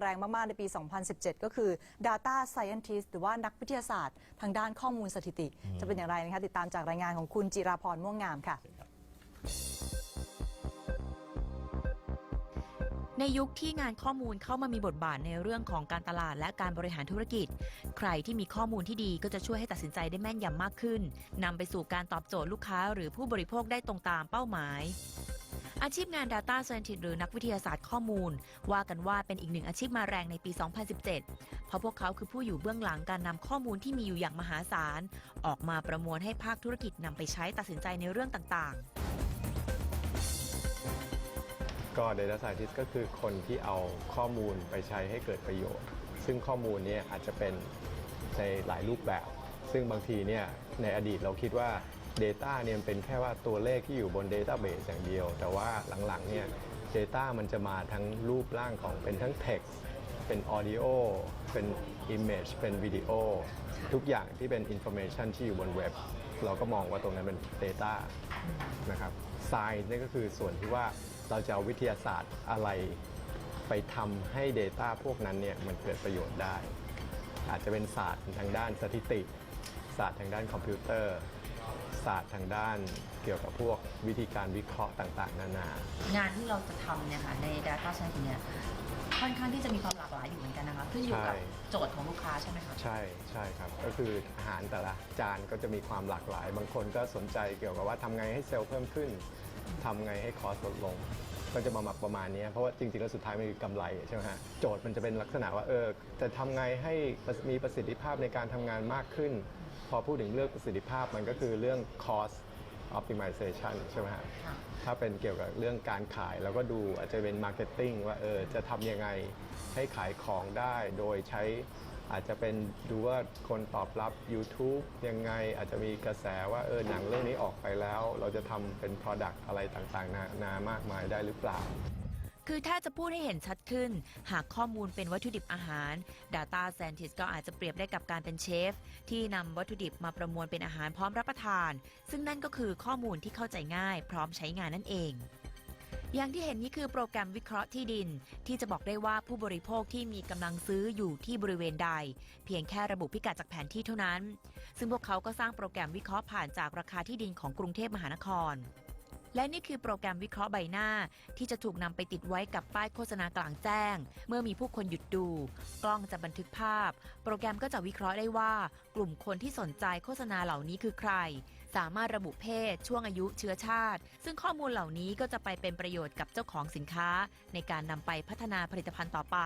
แรงมาก ๆ ในปี 2017 ก็คือ Data Scientist หรือว่านักวิทยาศาสตร์ ทางด้านข้อมูลสถิติ จะเป็นอย่างไรนะคะ ติดตามจากรายงานของคุณจิราพรม่วงงามค่ะ ในยุคที่งานข้อมูลเข้ามามีบทบาทในเรื่องของการตลาดและการบริหารธุรกิจ ใครที่มีข้อมูลที่ดีก็จะช่วยให้ตัดสินใจได้แม่นยำมากขึ้นนำไปสู่การตอบโจทย์ลูกค้าหรือผู้บริโภคได้ตรงตามเป้าหมาย อาชีพงาน Data Scientist หรือนักวิทยาศาสตร์ข้อมูล ว่ากันว่าเป็นอีกหนึ่งอาชีพมาแรงในปี 2017 เพราะพวกเขาคือผู้อยู่เบื้องหลังการนำข้อมูลที่มีอยู่อย่างมหาศาล ออกมาประมวลให้ภาคธุรกิจนำไปใช้ตัดสินใจในเรื่องต่างๆก็ Data Scientist ก็คือคนที่เอาข้อมูลไปใช้ให้เกิดประโยชน์ ซึ่งข้อมูลเนี่ยอาจจะเป็นในหลายรูปแบบ ซึ่งบางทีเนี่ยในอดีตเราคิดว่า Data เนี่ยเป็นแค่ว่าตัวเลขที่อยู่บน Database อย่างเดียว แต่ว่าหลังๆเนี่ย Data มันจะมาทั้งรูปร่างของเป็นทั้ง Text เป็น Audio เป็น Image เป็นวิดีโอทุกอย่างที่เป็น Information ที่อยู่บนเว็บ เราก็มองว่าตรงนั้นเป็น Data นะครับ Science นี่ก็คือส่วนที่ว่าเราจะเอาวิทยาศาสตร์อะไรไปทำให้ Data พวกนั้นเนี่ยมันเกิดประโยชน์ได้ อาจจะเป็นศาสตร์ทางด้านสถิติ ศาสตร์ทางด้านคอมพิวเตอร์ ศาสตร์ทางด้านเกี่ยวกับพวกวิธีการวิเคราะห์ต่างๆ นานา งานที่เราจะทำเนี่ยค่ะใน Data Science เนี่ยค่อนข้างที่จะมีความหลากหลายอยู่เหมือนกันนะคะขึ้นอยู่กับใช่ โจทย์ของลูกค้าใช่ไหมคะ ใช่ใช่ครับ ก็คืออาหารแต่ละจานก็จะมีความหลากหลาย บางคนก็สนใจเกี่ยวกับว่าทำไงให้เซลล์เพิ่มขึ้นทำไงให้คอสลดลง ก็จะมาหมักประมาณนี้เพราะว่าจริงๆแล้วสุดท้ายมันคือกำไรใช่ไหมฮะโจทย์มันจะเป็นลักษณะว่าเออจะทำไงให้มีประสิทธิภาพในการทำงานมากขึ้น พอพูดถึงเรื่องประสิทธิภาพมันก็คือเรื่อง cost optimization ใช่ไหมฮะค่ะถ้าเป็นเกี่ยวกับเรื่องการขายเราก็ดูอาจจะเป็น marketing ว่าเออจะทำยังไงให้ขายของได้โดยใช้ อาจจะเป็นดูว่าคนตอบรับ YouTube ยังไงอาจจะมีกระแสว่าเออหนังเรื่องนี้ออกไปแล้ว เราจะทำเป็น product อะไรต่างๆ นานามากมายได้หรือเปล่า คือถ้าจะพูดให้เห็นชัดขึ้น หากข้อมูลเป็นวัตถุดิบอาหาร Data Scientist ก็อาจจะเปรียบได้กับการเป็นเชฟ ที่นำวัตถุดิบมาประมวลเป็นอาหารพร้อมรับประทาน ซึ่งนั่นก็คือข้อมูลที่เข้าใจง่าย พร้อมใช้งานนั่นเอง อย่างที่เห็นนี่คือโปรแกรมวิเคราะห์ที่ดิน ที่จะบอกได้ว่าผู้บริโภคที่มีกำลังซื้ออยู่ที่บริเวณใด เพียงแค่ระบุพิกัดจากแผนที่เท่านั้น ซึ่งพวกเขาก็สร้างโปรแกรมวิเคราะห์ผ่านจากราคาที่ดินของกรุงเทพมหานคร และนี่คือโปรแกรมวิเคราะห์ใบหน้า ที่จะถูกนำไปติดไว้กับป้ายโฆษณากลางแจ้ง เมื่อมีผู้คนหยุดดู กล้องจะบันทึกภาพ โปรแกรมก็จะวิเคราะห์ได้ว่า กลุ่มคนที่สนใจโฆษณาเหล่านี้คือใคร สามารถระบุเพศ ช่วงอายุเชื้อชาติ ซึ่งข้อมูลเหล่านี้ก็จะไปเป็นประโยชน์กับเจ้าของสินค้า ในการนำไปพัฒนาผลิตภัณฑ์ต่อไป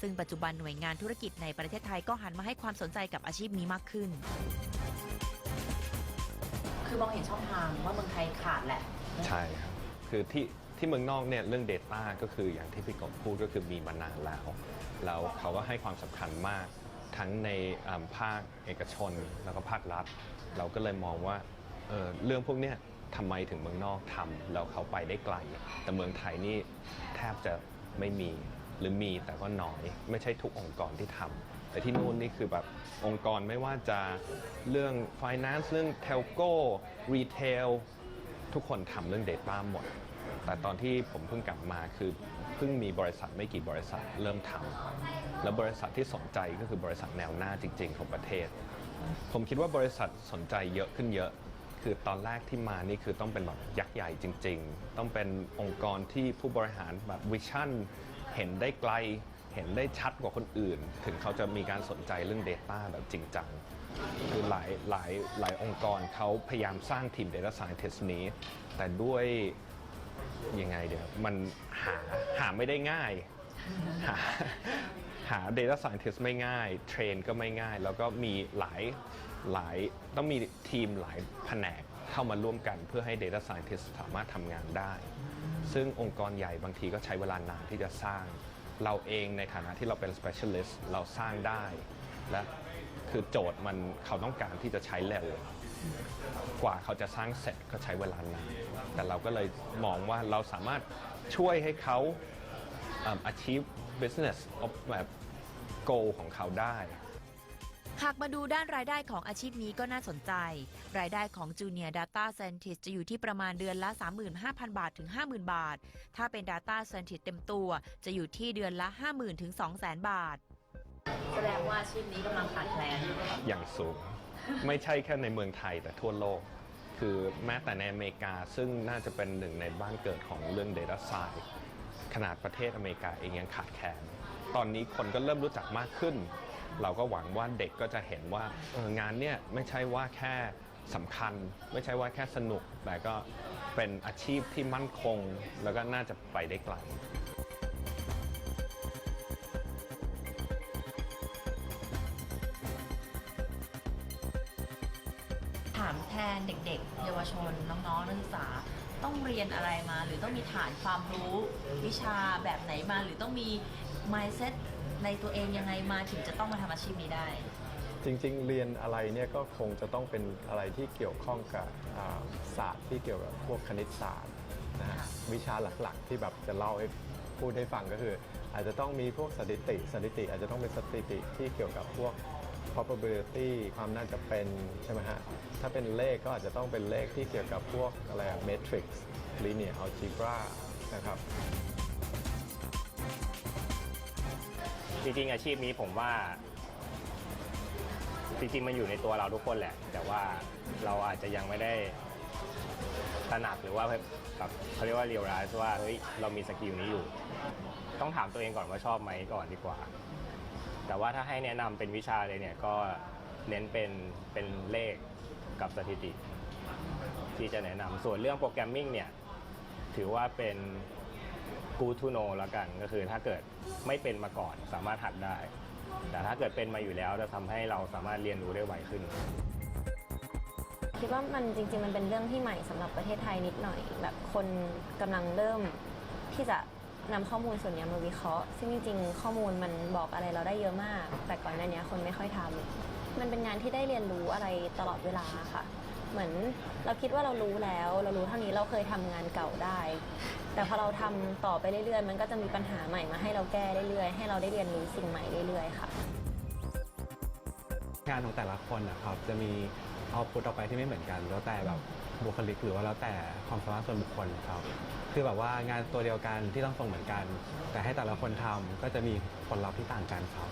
ซึ่งปัจจุบันหน่วยงานธุรกิจในประเทศไทยก็หันมาให้ความสนใจกับอาชีพนี้มากขึ้น คือมองเห็นช่องทางว่าเมืองไทยขาดแหละ ใช่ครับ คือที่ที่เมืองนอกเนี่ยเรื่อง Data ก็คืออย่างที่พี่กบพูดก็คือมีมานานแล้ว แล้วเขาก็ให้ความสำคัญมากทั้งในอ่าภาคเอกชนแล้วก็ภาครัฐ เราก็เลยมองว่าเออเรื่องพวกเนี้ยทำไมถึงเมืองนอกทำแล้วเขาไปได้ไกล แต่เมืองไทยนี่แทบจะไม่มีหรือมีแต่ก็น้อย ไม่ใช่ทุกองค์กรที่ทำแต่ที่นู่นนี่คือแบบองค์กรไม่ว่าจะเรื่อง finance เรื่อง telco retail ทุกคนทำเรื่อง Data หมด แต่ตอนที่ผมเพิ่งกลับมาคือเพิ่งมีบริษัทไม่กี่บริษัทเริ่มทำแล้วบริษัทที่สนใจก็คือบริษัทแนวหน้าจริง ๆ ของประเทศ ผมคิดว่าบริษัทสนใจเยอะขึ้นเยอะ คือตอนแรกที่มานี่คือต้องเป็นแบบยักษ์ใหญ่จริง ๆ ต้องเป็นองค์กรที่ผู้บริหารแบบวิชั่น เห็นได้ไกล เห็นได้ชัดกว่าคนอื่น ถึงเขาจะมีการสนใจเรื่อง Data แบบจริงจังคือหลายหลายหลายองค์กรเขาพยายามสร้างทีม Data Scientist นี้ แต่ด้วยยังไงเดี๋ยวมันหาหาไม่ได้ง่ายหาา Data Scientist ไม่ง่าย เทรนก็ไม่ง่าย แล้วก็มีหลายหลายต้องมีทีมหลายแผนกเข้ามาร่วมกันเพื่อให้ Data Scientist สามารถทำงานได้ ซึ่งองค์กรใหญ่บางทีก็ใช้เวลานานที่จะสร้าง เราเองในฐานะที่เราเป็น specialist เราสร้างได้ และคือโจทย์มันเขาต้องการที่จะใช้เร็วกว่าเขาจะสร้างเสร็จก็ใช้เวลานาน แต่เราก็เลยมองว่าเราสามารถช่วยให้เขา achieve business แบบ goal ของเขาได้ หากมาดูด้านรายได้ของอาชีพนี้ก็น่าสนใจ รายได้ของ Junior Data Scientist จะอยู่ที่ประมาณเดือนละ 35,000 บาทถึง 50,000 บาท ถ้าเป็น Data Scientist เต็มตัว จะอยู่ที่เดือนละ 50,000ถึง200,000 บาท แสดงว่าอาชีพนี้กำลังขาดแคลนอย่างสูง ไม่ใช่แค่ในเมืองไทยแต่ทั่วโลก คือแม้แต่ในอเมริกาซึ่งน่าจะเป็นหนึ่งในบ้านเกิดของเรื่อง Data Science ขนาดประเทศอเมริกาเองยังขาดแคลน ตอนนี้คนก็เริ่มรู้จักมากขึ้น เราก็หวังว่าเด็กก็จะเห็นว่าเอองานเนี่ยไม่ใช่ว่าแค่สำคัญ ไม่ใช่ว่าแค่สนุก แต่ก็เป็นอาชีพที่มั่นคง แล้วก็น่าจะไปได้ไกลถามแทนเด็กๆ เยาวชนน้องๆนักศึกษาต้องเรียนอะไรมา หรือต้องมีฐานความรู้วิชาแบบไหนมา หรือต้องมี mindset ในตัวเองยังไงมาถึงจะต้องมาทำอาชีพนี้ได้ จริงๆ เรียนอะไรเนี่ยก็คงจะต้องเป็นอะไรที่เกี่ยวข้องกับอ่าศาสตร์ที่เกี่ยวกับพวกคณิตศาสตร์นะฮะค่ะ วิชาหลักๆ ที่แบบจะเล่าให้พูดให้ฟังก็คือ อาจจะต้องมีพวกสถิติสถิติ อาจจะต้องเป็นสถิติที่เกี่ยวกับพวก probability ความน่าจะเป็นใช่ไหมฮะถ้าเป็นเลขก็อาจจะต้องเป็นเลขที่เกี่ยวกับพวกอะไรอะ matrix linear algebra นะครับ จริงๆอาชีพนี้ผมว่า จริงๆมันอยู่ในตัวเราทุกคนแหละ แต่ว่าเราอาจจะยังไม่ได้ตระหนักหรือว่าแบบเขาเรียกว่าเรียลไลซ์ว่าเฮ้ยเรามีสกิลนี้อยู่ ต้องถามตัวเองก่อนว่าชอบไหมก่อนดีกว่า แต่ว่าถ้าให้แนะนำเป็นวิชาเลยเนี่ยก็เน้นเป็นเป็นเลขกับสถิติ ที่จะแนะนำส่วนเรื่องโปรแกรมมิ่งเนี่ยถือว่าเป็น good to know แล้วกันก็คือถ้าเกิดไม่เป็นมาก่อนสามารถหัดได้ แต่ถ้าเกิดเป็นมาอยู่แล้วจะทำให้เราสามารถเรียนรู้ได้ไวขึ้น คิดว่ามันจริงๆ มันเป็นเรื่องที่ใหม่สำหรับประเทศไทยนิดหน่อย แบบคนกำลังเริ่มที่จะนำข้อมูลส่วนนี้มาวิเคราะห์ ซึ่งจริงๆ ข้อมูลมันบอกอะไรเราได้เยอะมาก แต่ก่อนหน้านี้คนไม่ค่อยทำมันเป็นงานที่ได้เรียนรู้อะไรตลอดเวลาค่ะ เหมือนเราคิดว่าเรารู้แล้ว เรารู้เท่านี้เราเคยทำงานเก่าได้ แต่พอเราทำต่อไปเรื่อยๆ มันก็จะมีปัญหาใหม่มาให้เราแก้เรื่อยๆ ให้เราได้เรียนรู้สิ่งใหม่เรื่อยๆค่ะ งานของแต่ละคนนะครับจะมีเอาพุตออกไปที่ไม่เหมือนกัน แล้วแต่แบบบุคลิกหรือว่าแล้วแต่ความสามารถส่วนบุคคลครับ คือแบบว่างานตัวเดียวกันที่ต้องส่งเหมือนกัน แต่ให้แต่ละคนทำก็จะมีผลลัพธ์ที่ต่างกันครับ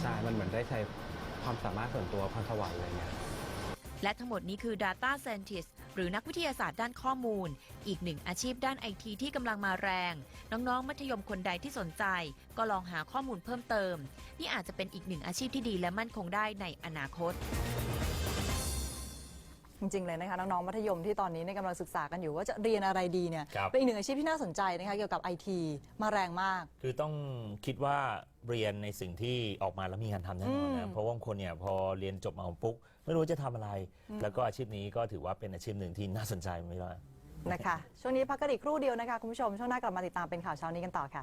ใช่มันเหมือนได้ใช้ความสามารถส่วนตัวพรสวรรค์อะไรเงี้ย และทั้งหมดนี้คือ Data Scientist หรือนักวิทยาศาสตร์ด้านข้อมูล อีกหนึ่งอาชีพด้านไอทีที่กำลังมาแรง น้องๆ มัธยมคนใดที่สนใจ ก็ลองหาข้อมูลเพิ่มเติม นี่อาจจะเป็นอีกหนึ่งอาชีพที่ดีและมั่นคงได้ในอนาคต จริงๆเลยนะคะน้องๆมัธยมที่ตอนนี้เนี่ยกำลังศึกษากันอยู่ว่าจะเรียนอะไรดีเนี่ยครับ เป็นอีกหนึ่งอาชีพที่น่าสนใจนะคะเกี่ยวกับไอทีมาแรงมาก คือต้องคิดว่าเรียนในสิ่งที่ออกมาแล้วมีงานทำแน่นอนอืนะมเพราะว่าบางคนเนี่ยพอเรียนจบมาปุ๊บไม่รู้จะทำอะไร แล้วก็อาชีพนี้ก็ถือว่าเป็นอาชีพหนึ่งที่น่าสนใจไม่ได้นะคะ ช่วงนี้พักกันอีกครู่เดียวนะคะคุณผู้ชมช่วงหน้ากลับมาติดตามเป็นข่าวเช้านี้กันต่อค่ะ